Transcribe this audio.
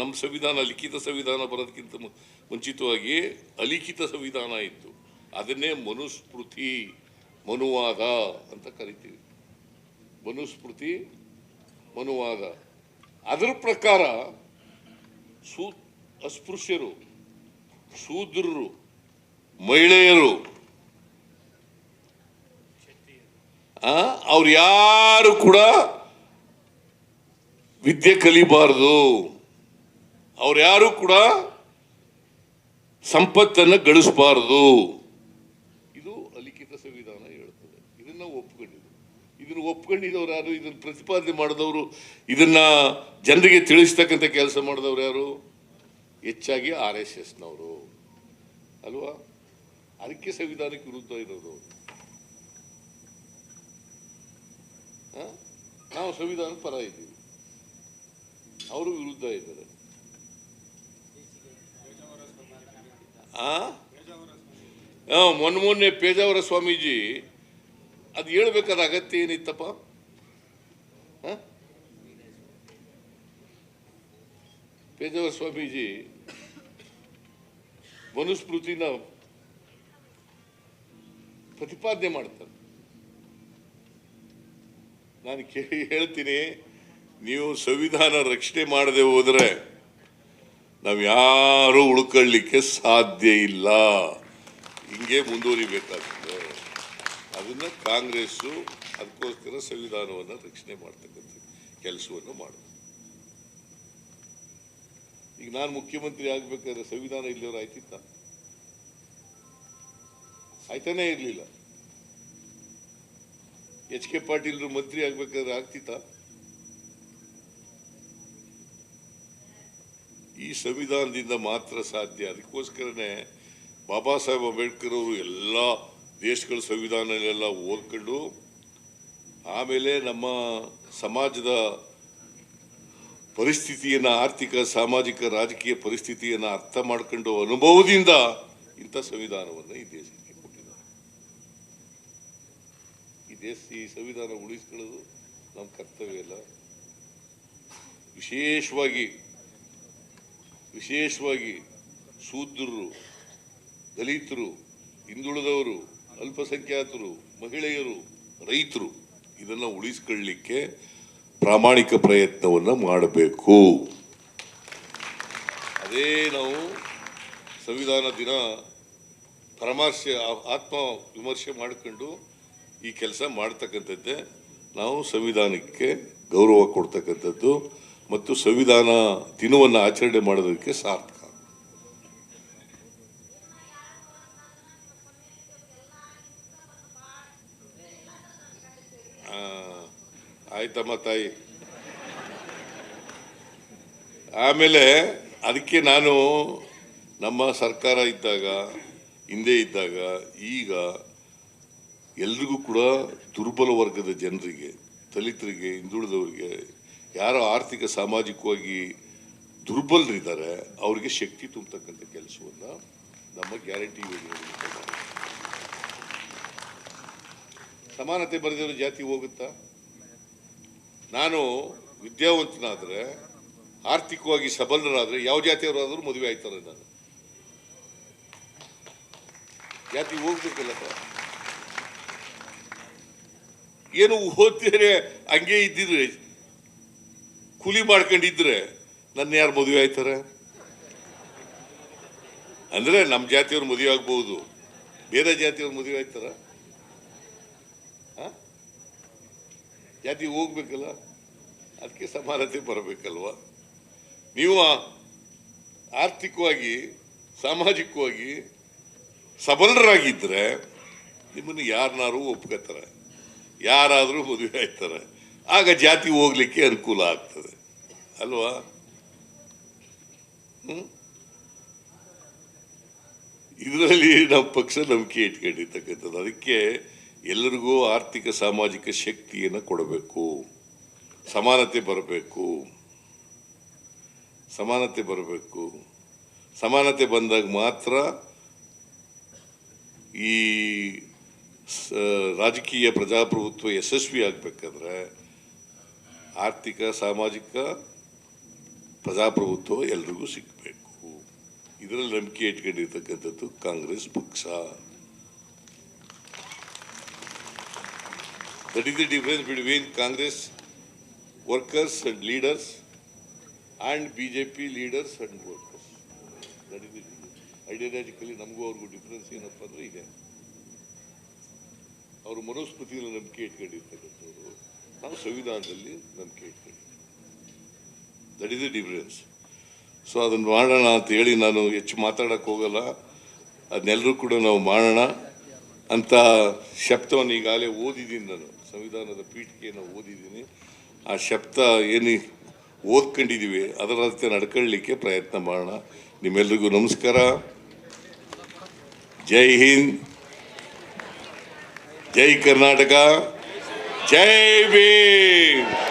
ನಮ್ಮ ಸಂವಿಧಾನ, ಲಿಖಿತ ಸಂವಿಧಾನ ಬರೋದಕ್ಕಿಂತ ಮುಂಚಿತವಾಗಿ ಅಲಿಖಿತ ಸಂವಿಧಾನ ಇತ್ತು. ಅದನ್ನೇ ಮನುಸ್ಮೃತಿ, ಮನುವಾದ ಅಂತ ಕರಿತೀವಿ. ಮನುಸ್ಮೃತಿ, ಮನುವಾದ. ಅದರ ಪ್ರಕಾರ ಸೂ, ಅಸ್ಪೃಶ್ಯರು, ಶೂದ್ರರು, ಮಹಿಳೆಯರು ಅವ್ರು ಯಾರು ಕೂಡ ವಿದ್ಯೆ ಕಲಿಬಾರದು. ಅವ್ರು ಯಾರು ಕೂಡ ಸಂಪತ್ತನ್ನು ಗಳಿಸಬಾರದು. ಇದು ಅಲಿಖಿತ ಸಂವಿಧಾನ ಹೇಳ್ತದೆ. ಇದನ್ನ ಒಪ್ಕೊಂಡಿದ್ರು. ಇದನ್ನ ಒಪ್ಕೊಂಡಿದ್ದವ್ರು ಯಾರು? ಇದನ್ನ ಪ್ರತಿಪಾದನೆ ಮಾಡಿದವರು, ಇದನ್ನ ಜನರಿಗೆ ತಿಳಿಸ್ತಕ್ಕಂಥ ಕೆಲಸ ಮಾಡಿದವ್ರು ಯಾರು? ಹೆಚ್ಚಾಗಿ ಆರ್ ಎಸ್ ಎಸ್ನವರು. ಅಲ್ವಾ? ಅದಕ್ಕೆ ಸಂವಿಧಾನಕ್ಕೆ ವಿರುದ್ಧ ಇರೋದು? ನಾವು ಸಂವಿಧಾನ ಪರ ಇದ್ದೀವಿ. ಅವರು ವಿರುದ್ಧ ಇದ್ದಾರೆ. ಆ, ಮೊನ್ನೆ ಮೊನ್ನೆ ಪೇಜಾವರ ಸ್ವಾಮೀಜಿ ಅದು ಹೇಳ್ಬೇಕಾದ ಅಗತ್ಯ ಏನಿತ್ತಪ್ಪ? ಹ? ಪೇಜಾವರ ಸ್ವಾಮೀಜಿ ಮನುಸ್ಮೃತಿನ ಪ್ರತಿಪಾದನೆ ಮಾಡ್ತಾರೆ. ನಾನು ಕೇಳಿ ಹೇಳ್ತೀನಿ ನೀವು ಸಂವಿಧಾನ ರಕ್ಷಣೆ ಮಾಡದೆ ಹೋದ್ರೆ ನಾವು ಯಾರು ಉಳ್ಕೊಳ್ಳಿಕ್ಕೆ ಸಾಧ್ಯ ಇಲ್ಲ. ಹಿಂಗೆ ಮುಂದುವರಿಬೇಕಾಗ್ತದೆ ಅದನ್ನ ಕಾಂಗ್ರೆಸ್ಸು ಅದಕ್ಕೋಸ್ಕರ ಸಂವಿಧಾನವನ್ನು ರಕ್ಷಣೆ ಮಾಡ್ತಕ್ಕಂಥ ಕೆಲಸವನ್ನು ಮಾಡೋದು. ಈಗ ನಾನು ಮುಖ್ಯಮಂತ್ರಿ ಆಗ್ಬೇಕಾದ್ರೆ ಸಂವಿಧಾನ ಇಲ್ಲಿಯವ್ರು ಆಯ್ತಿತ್ತ? ಆಯ್ತಾನೇ ಇರಲಿಲ್ಲ. ಎಚ್ ಕೆ ಪಾಟೀಲ್ರು ಮಂತ್ರಿ ಆಗ್ಬೇಕಾದ್ರೆ ಆಗ್ತಿತ್ತ? ಈ ಸಂವಿಧಾನದಿಂದ ಮಾತ್ರ ಸಾಧ್ಯ. ಅದಕ್ಕೋಸ್ಕರನೇ ಬಾಬಾ ಸಾಹೇಬ್ ಅಂಬೇಡ್ಕರ್ ಅವರು ಎಲ್ಲ ದೇಶಗಳ ಸಂವಿಧಾನಗಳೆಲ್ಲ ಓದ್ಕೊಂಡು ಆಮೇಲೆ ನಮ್ಮ ಸಮಾಜದ ಪರಿಸ್ಥಿತಿಯನ್ನು, ಆರ್ಥಿಕ, ಸಾಮಾಜಿಕ, ರಾಜಕೀಯ ಪರಿಸ್ಥಿತಿಯನ್ನು ಅರ್ಥ ಮಾಡ್ಕೊಂಡು ಅನುಭವದಿಂದ ಇಂಥ ಸಂವಿಧಾನವನ್ನು ಈ ದೇಶಕ್ಕೆ ಕೊಟ್ಟಿದ್ದಾರೆ. ಈ ದೇಶ, ಈ ಸಂವಿಧಾನ ಉಳಿಸ್ಕೊಳ್ಳೋದು ನಮ್ಮ ಕರ್ತವ್ಯ ಅಲ್ಲ. ವಿಶೇಷವಾಗಿ ವಿಶೇಷವಾಗಿ ಶೂದ್ರರು, ದಲಿತರು, ಹಿಂದುಳಿದವರು, ಅಲ್ಪಸಂಖ್ಯಾತರು, ಮಹಿಳೆಯರು, ರೈತರು, ಇದನ್ನು ಉಳಿಸ್ಕೊಳ್ಳಿಕ್ಕೆ ಪ್ರಾಮಾಣಿಕ ಪ್ರಯತ್ನವನ್ನು ಮಾಡಬೇಕು. ಅದೇ ನಾವು ಸಂವಿಧಾನ ದಿನ ಪರಾಮರ್ಶೆ ಆತ್ಮ ವಿಮರ್ಶೆ ಮಾಡಿಕೊಂಡು ಈ ಕೆಲಸ ಮಾಡ್ತಕ್ಕಂಥದ್ದೇ ನಾವು ಸಂವಿಧಾನಕ್ಕೆ ಗೌರವ ಕೊಡ್ತಕ್ಕಂಥದ್ದು. ಮತ್ತು ಸಂವಿಧಾನ ದಿನವನ್ನು ಆಚರಣೆ ಮಾಡೋದಕ್ಕೆ ಸಾರ್ಥಕ. ಆಯ್ತಮ್ಮ ತಾಯಿ. ಆಮೇಲೆ ಅದಕ್ಕೆ ನಾನು ನಮ್ಮ ಸರ್ಕಾರ ಇದ್ದಾಗ, ಹಿಂದೆ ಇದ್ದಾಗ, ಈಗ ಎಲ್ರಿಗೂ ಕೂಡ ದುರ್ಬಲ ವರ್ಗದ ಜನರಿಗೆ, ದಲಿತರಿಗೆ, ಹಿಂದುಳಿದವರಿಗೆ ಯಾರು ಆರ್ಥಿಕ ಸಾಮಾಜಿಕವಾಗಿ ದುರ್ಬಲರಿದ್ದಾರೆ, ಅವರಿಗೆ ಶಕ್ತಿ ತುಂಬತಕ್ಕಂಥ ಕೆಲಸವನ್ನು ನಮ್ಮ ಗ್ಯಾರಂಟಿ ಯೋಜನೆ. ಸಮಾನತೆ ಬರೆದಿರೋ ಜಾತಿ ಹೋಗುತ್ತಾ? ನಾನು ವಿದ್ಯಾವಂತನಾದರೆ, ಆರ್ಥಿಕವಾಗಿ ಸಬಲರಾದರೆ ಯಾವ ಜಾತಿಯವರಾದರೂ ಮದುವೆ ಆಯ್ತಾರೆ ನಾನು. ಜಾತಿ ಹೋಗ್ಬೇಕಲ್ಲ ಏನು ಓದ್ತಿದ್ರೆ ಹಂಗೆ ಇದ್ದಿದ್ರೆ ಕೂಲಿ ಮಾಡ್ಕೊಂಡಿದ್ರೆ ನನ್ನ ಯಾರು ಮದುವೆ ಆಯ್ತಾರೆ? ಅಂದ್ರೆ ನಮ್ಮ ಜಾತಿಯವ್ರು ಮದುವೆ ಆಗ್ಬಹುದು ಬೇರೆ ಜಾತಿಯವ್ರು ಮದುವೆ ಆಯ್ತಾರ? ಜಾತಿ ಹೋಗ್ಬೇಕಲ್ಲ? ಅದಕ್ಕೆ ಸಮಾನತೆ ಬರಬೇಕಲ್ವಾ? ನೀವು ಆರ್ಥಿಕವಾಗಿ, ಸಾಮಾಜಿಕವಾಗಿ ಸಬಲರಾಗಿದ್ದರೆ ನಿಮ್ಮನ್ನು ಯಾರನ್ನಾರು ಒಪ್ಕೋತಾರೆ. ಯಾರಾದರೂ ಮದುವೆ ಆಯ್ತಾರೆ. ಆಗ ಜಾತಿ ಹೋಗ್ಲಿಕ್ಕೆ ಅನುಕೂಲ ಆಗ್ತದೆ. ಅಲ್ವಾ ಇದರಲ್ಲಿ ನಮ್ಮ ಪಕ್ಷ ನಂಬಿಕೆ ಇಟ್ಕೊಂಡಿರ್ತಕ್ಕಂಥದ್ದು ಅದಕ್ಕೆ ಎಲ್ಲರಿಗೂ ಆರ್ಥಿಕ ಸಾಮಾಜಿಕ ಶಕ್ತಿಯನ್ನು ಕೊಡಬೇಕು. ಸಮಾನತೆ ಬರಬೇಕು. ಸಮಾನತೆ ಬರಬೇಕು. ಸಮಾನತೆ ಬಂದಾಗ ಮಾತ್ರ ಈ ರಾಜಕೀಯ ಪ್ರಜಾಪ್ರಭುತ್ವ ಯಶಸ್ವಿ ಆಗಬೇಕಾದ್ರೆ ಆರ್ಥಿಕ, ಸಾಮಾಜಿಕ ಪ್ರಜಾಪ್ರಭುತ್ವ ಎಲ್ರಿಗೂ ಸಿಗಬೇಕು. ಇದರಲ್ಲಿ ನಂಬಿಕೆ ಇಟ್ಕೊಂಡಿರ್ತಕ್ಕಂಥದ್ದು ಕಾಂಗ್ರೆಸ್ ಪಕ್ಷ. That is the difference between Congress workers and leaders and B J P leaders and workers that is ideologically ನಮಗೂ ಅವ್ರಿಗೂ ಡಿಫ್ರೆನ್ಸ್ ಏನಪ್ಪ ಅಂದರೆ ಇದೆ. ಅವರು ಮನೋಸ್ಮೃತಿಯಲ್ಲಿ ನಂಬಿಕೆ ಇಟ್ಕೊಂಡಿರ್ತಕ್ಕಂಥವ್ರು, ನಾವು ಸಂವಿಧಾನದಲ್ಲಿ ನಂಬಿಕೆ ಇಟ್ಕೊಂಡಿದ್ದೀವಿ. That is the difference so ಅದನ್ನು ಮಾಡೋಣ ಅಂತ ಹೇಳಿ ನಾನು ಹೆಚ್ಚು ಮಾತಾಡಕ್ಕೆ ಹೋಗಲ್ಲ. ಅದನ್ನೆಲ್ಲರೂ ಕೂಡ ನಾವು ಮಾಡೋಣ. ಅಂತ ಶಬ್ದವನ್ನು ಈಗಾಗಲೇ ಓದಿದ್ದೀನಿ ನಾನು. ಸಂವಿಧಾನದ ಪೀಠಿಕೆಯನ್ನು ಓದಿದ್ದೀನಿ. ಆ ಶಬ್ದ ಏನು ಓದ್ಕೊಂಡಿದ್ದೀವಿ ಅದರಂತೆ ನಡ್ಕೊಳ್ಳಿಕ್ಕೆ ಪ್ರಯತ್ನ ಮಾಡೋಣ. ನಿಮ್ಮೆಲ್ರಿಗೂ ನಮಸ್ಕಾರ. ಜೈ ಹಿಂದ್. ಜೈ ಕರ್ನಾಟಕ. ಜೈ ಭೀಮ್.